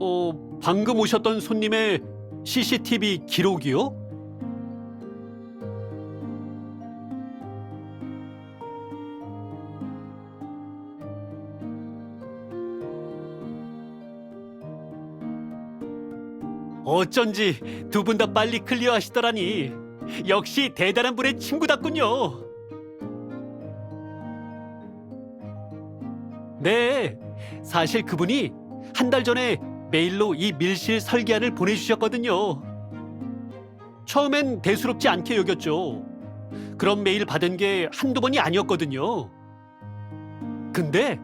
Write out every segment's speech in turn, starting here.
어, 방금 오셨던 손님의 CCTV 기록이요? 어쩐지 두 분 다 빨리 클리어하시더라니. 역시 대단한 분의 친구답군요. 네, 사실 그분이 한 달 전에 메일로 이 밀실 설계안을 보내주셨거든요. 처음엔 대수롭지 않게 여겼죠. 그런 메일 받은 게 한두 번이 아니었거든요. 근데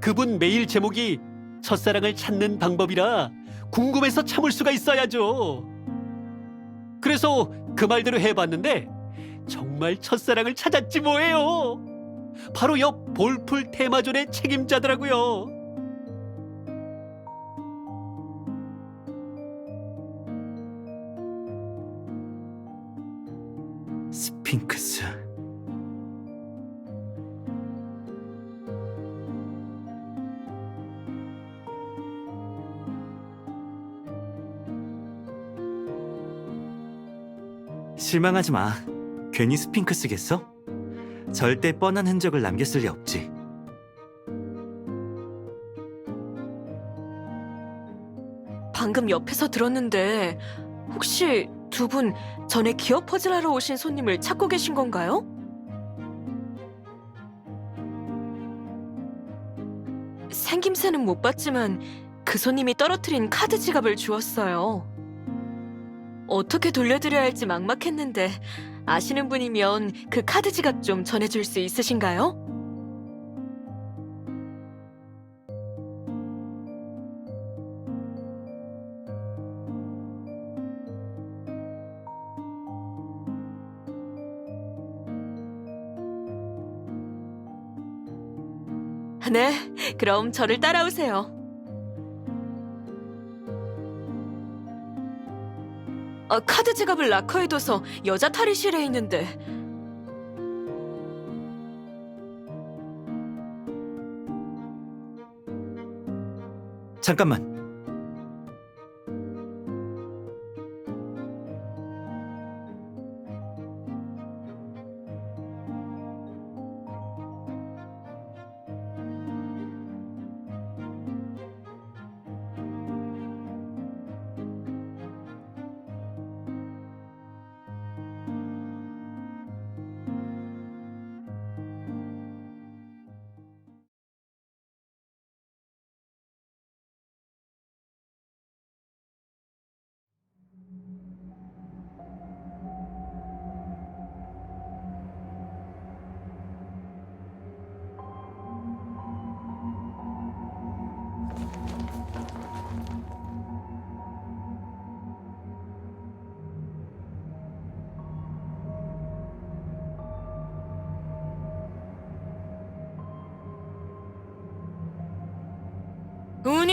그분 메일 제목이 첫사랑을 찾는 방법이라 궁금해서 참을 수가 있어야죠. 그래서 그 말대로 해봤는데 정말 첫사랑을 찾았지 뭐예요. 바로 옆 볼풀 테마존의 책임자더라고요. 핑크스. 실망하지 마. 괜히 스핑크스겠어? 절대 뻔한 흔적을 남겼을 리 없지. 방금 옆에서 들었는데 혹시 두 분 전에 기업 퍼즐하러 오신 손님을 찾고 계신 건가요? 생김새는 못 봤지만 그 손님이 떨어뜨린 카드 지갑을 주었어요. 어떻게 돌려드려야 할지 막막했는데 아시는 분이면 그 카드 지갑 좀 전해줄 수 있으신가요? 네, 그럼 저를 따라오세요. 아, 카드 지갑을 락커에 둬서 여자 탈의실에 있는데 잠깐만.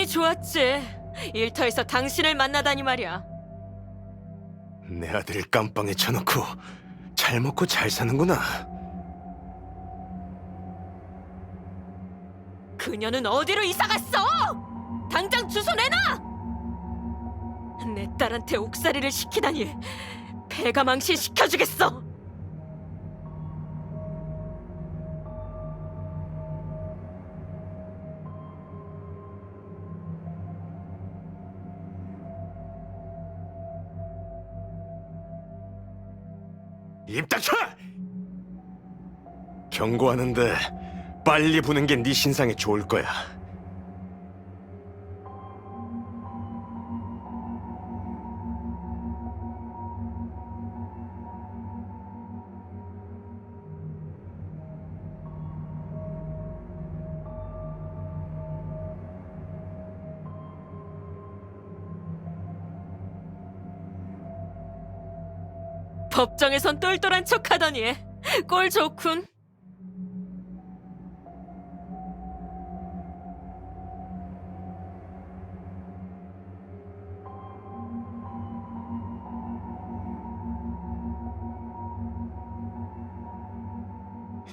운이 좋았지. 일터에서 당신을 만나다니 말이야. 내 아들을 깜빵에 쳐놓고 잘 먹고 잘 사는구나. 그녀는 어디로 이사 갔어? 당장 주소 내놔! 내 딸한테 옥살이를 시키다니 배가 망신 시켜주겠어. 입 닥쳐! 경고하는데 빨리 부는 게 네 신상에 좋을 거야. 법정에선 똘똘한 척하더니 꼴 좋군.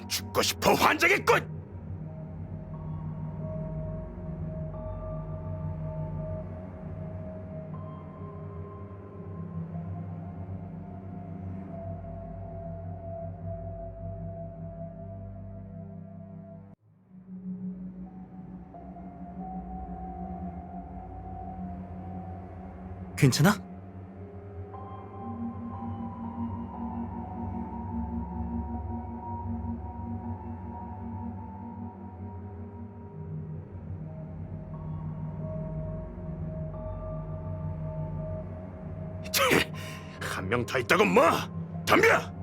죽고 싶어 환장했군! 괜찮아? 한명더 있다고 뭐? 덤벼!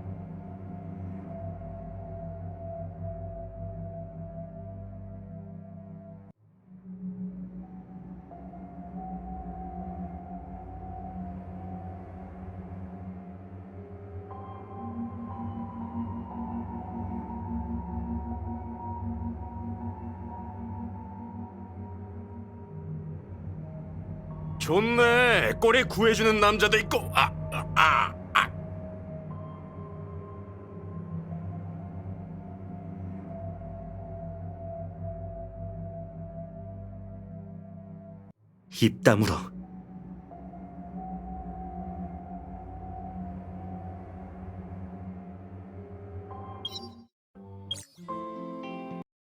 좋네. 꼬리 구해주는 남자도 있고. 아, 아, 아, 아. 입 다물어.